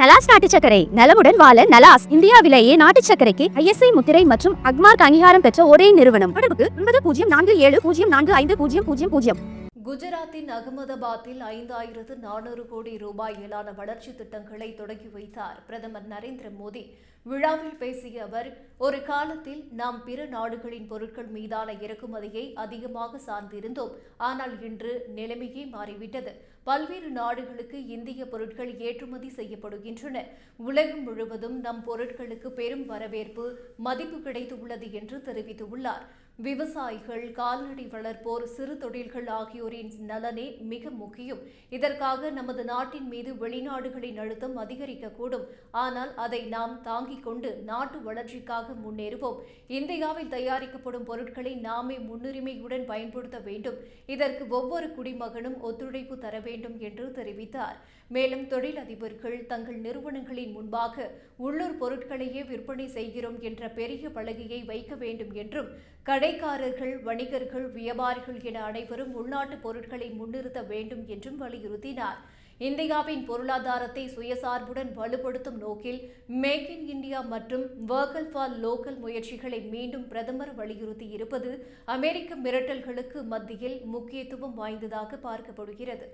நலாஸ் நாட்டு சக்கரை நலமுடன் வாழ நலாஸ் இந்தியாவிலேயே நாட்டு சக்கரைக்கு ஐஎஸ்ஐ முத்திரை மற்றும் அக்மார்க் அங்கீகாரம் பெற்ற ஒரே நிறுவனம். தொடர்புக்கு ஒன்பது பூஜ்ஜியம் நான்கு ஏழு பூஜ்ஜியம் நான்கு ஐந்து பூஜ்ஜியம் பூஜ்ஜியம் பூஜ்ஜியம். குஜராத்தின் அகமதாபாத்தில் ஐந்தாயிரத்து நானூறு கோடி ரூபாயிலான வளர்ச்சி திட்டங்களை தொடங்கி வைத்தார் பிரதமர் நரேந்திர மோடி. விழாவில் பேசிய அவர் ஒரு காலத்தில் நாம் பிற நாடுகளின் பொருட்கள் மீதான இறக்குமதியை அதிகமாக சார்ந்திருந்தோம். ஆனால் இன்று நிலைமையே மாறிவிட்டது. பல்வேறு நாடுகளுக்கு இந்திய பொருட்கள் ஏற்றுமதி செய்யப்படுகின்றன. உலகம் முழுவதும் நம் பொருட்களுக்கு பெரும் வரவேற்பு மதிப்பு கிடைத்துள்ளது என்று தெரிவித்துள்ளார். விவசாயிகள் கால்நடை வளர்ப்போர் சிறு தொழில்கள் ஆகியோரின் நலனே மிக முக்கியம். இதற்காக நமது நாட்டின் மீது வெளிநாடுகளின் அழுத்தம் அதிகரிக்கக்கூடும். ஆனால் அதை நாம் வாங்கிக் கொண்டு நாட்டு வளர்ச்சிக்காக முன்னேறுவோம். இந்தியாவில் தயாரிக்கப்படும் பொருட்களை நாமே முன்னுரிமையுடன் பயன்படுத்த வேண்டும். இதற்கு ஒவ்வொரு குடிமகனும் ஒத்துழைப்பு தர வேண்டும் என்று தெரிவித்தார். மேலும் தொழிலதிபர்கள் தங்கள் நிறுவனங்களின் முன்பாக உள்ளூர் பொருட்களையே விற்பனை செய்கிறோம் என்ற பெரிய பலகையை வைக்க வேண்டும் என்றும் கடைக்காரர்கள் வணிகர்கள் வியாபாரிகள் என அனைவரும் உள்நாட்டு பொருட்களை முன்னிறுத்த வேண்டும் என்றும் வலியுறுத்தினார். இந்தியாவின் பொருளாதாரத்தை சுயசார்புடன் வலுப்படுத்தும் நோக்கில் மேக் இன் இந்தியா மற்றும் வர்க்கல் ஃபார் லோக்கல் முயற்சிகளை மீண்டும் பிரதமர் வலியுறுத்தி இருப்பது அமெரிக்க மிரட்டல்களுக்கு மத்தியில் முக்கியத்துவம் வாய்ந்ததாக பார்க்கப்படுகிறது.